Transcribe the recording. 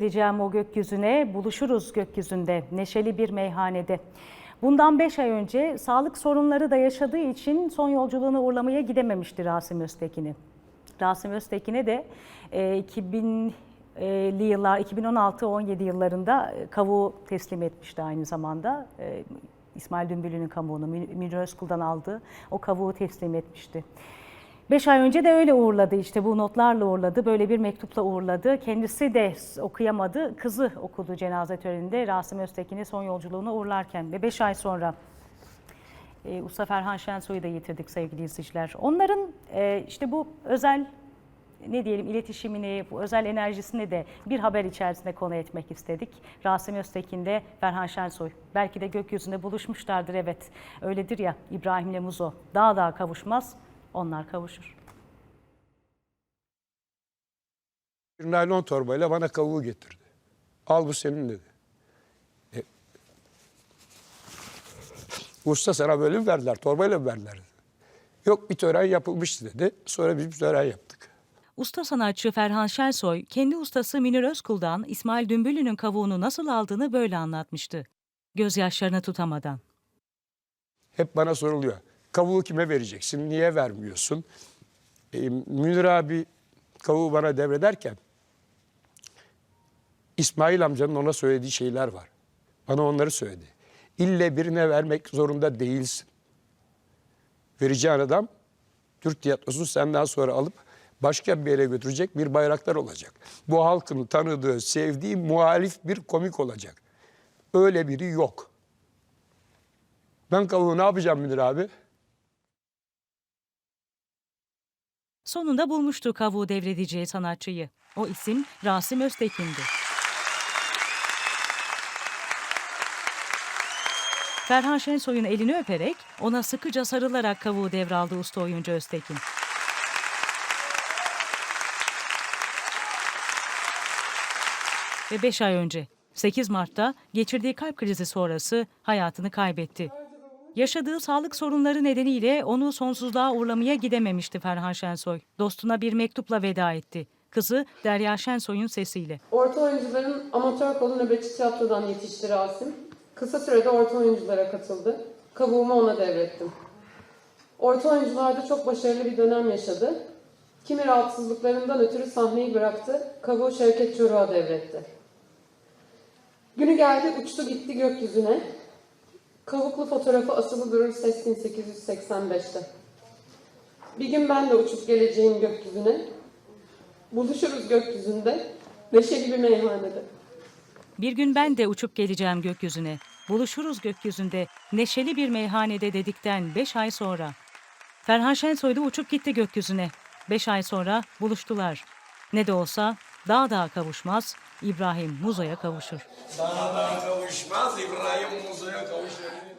Gideceğim o gökyüzüne, buluşuruz gökyüzünde, neşeli bir meyhanede. Bundan 5 ay önce sağlık sorunları da yaşadığı için son yolculuğunu uğurlamaya gidememişti Rasim Öztekin'i. Rasim Öztekin'e de e, 2000'li yıllar, 2016-17 yıllarında e, kavuğu teslim etmişti aynı zamanda. E, İsmail Dümbüllü'nün kavuğunu, Mün- Münir Özkul'dan aldığı o kavuğu teslim etmişti. Beş ay önce de öyle uğurladı işte bu notlarla uğurladı. Böyle bir mektupla uğurladı. Kendisi de okuyamadı. Kızı okudu cenaze töreninde Rasim Öztekin'i son yolculuğuna uğurlarken. Ve beş ay sonra e, Usta Ferhan Şensoy'u da yitirdik sevgili izleyiciler. Onların e, işte bu özel ne diyelim iletişimini, bu özel enerjisini de bir haber içerisinde konu etmek istedik. Rasim Öztekin de Ferhan Şensoy. Belki de gökyüzünde buluşmuşlardır evet. Öyledir ya İbrahim'le Muzo. Dağ dağ kavuşmaz, onlar kavuşur. Bir naylon torbayla bana kavuğu getirdi. Al bu senin dedi. E, usta sana böyle mi verdiler, torbayla mı verdiler? dedi. Yok bir tören yapılmıştı dedi. Sonra biz bir tören yaptık. Usta sanatçı Ferhan Şensoy, kendi ustası Münir Özkul'dan İsmail Dümbüllü'nün kavuğunu nasıl aldığını böyle anlatmıştı. Gözyaşlarını tutamadan. Hep bana soruluyor. Kavuğu kime vereceksin, niye vermiyorsun? E, Münir abi kavuğu bana devrederken İsmail amcanın ona söylediği şeyler var. Bana onları söyledi. İlle birine vermek zorunda değilsin. Vereceğin adam Türk tiyatrosunu senden sonra alıp başka bir yere götürecek bir bayraktar olacak. Bu halkın tanıdığı, sevdiği muhalif bir komik olacak. Öyle biri yok. Ben kavuğu ne yapacağım Münir abi? Sonunda bulmuştu kavuğu devredeceği sanatçıyı. O isim Rasim Öztekin'di. Ferhan Şensoy'un elini öperek ona sıkıca sarılarak kavuğu devraldı usta oyuncu Öztekin. Ve 5 ay önce 8 Mart'ta geçirdiği kalp krizi sonrası hayatını kaybetti. Yaşadığı sağlık sorunları nedeniyle onu sonsuzluğa uğurlamaya gidememişti Ferhan Şensoy. Dostuna bir mektupla veda etti. Kızı Derya Şensoy'un sesiyle. Orta oyuncuların amatör kolu nöbetçi tiyatrodan yetişti Rasim. Kısa sürede orta oyunculara katıldı. Kavuğumu ona devrettim. Orta oyuncularda çok başarılı bir dönem yaşadı. Kimi rahatsızlıklarından ötürü sahneyi bıraktı. Kavuğu Şevket Çoruh'a devretti. Günü geldi uçtu gitti gökyüzüne. Kavuklu fotoğrafı asılı durur Seskin 885'te. Bir gün ben de uçup geleceğim gökyüzüne. Buluşuruz gökyüzünde, neşeli bir meyhanede. Bir gün ben de uçup geleceğim gökyüzüne. Buluşuruz gökyüzünde, neşeli bir meyhanede dedikten beş ay sonra. Ferhan Şensoy da uçup gitti gökyüzüne. Beş ay sonra buluştular. Ne de olsa dağ dağ kavuşmaz, İbrahim Muzo'ya kavuşur. Daha da kavuşmaz İbrahim Muzo'ya kavuşur.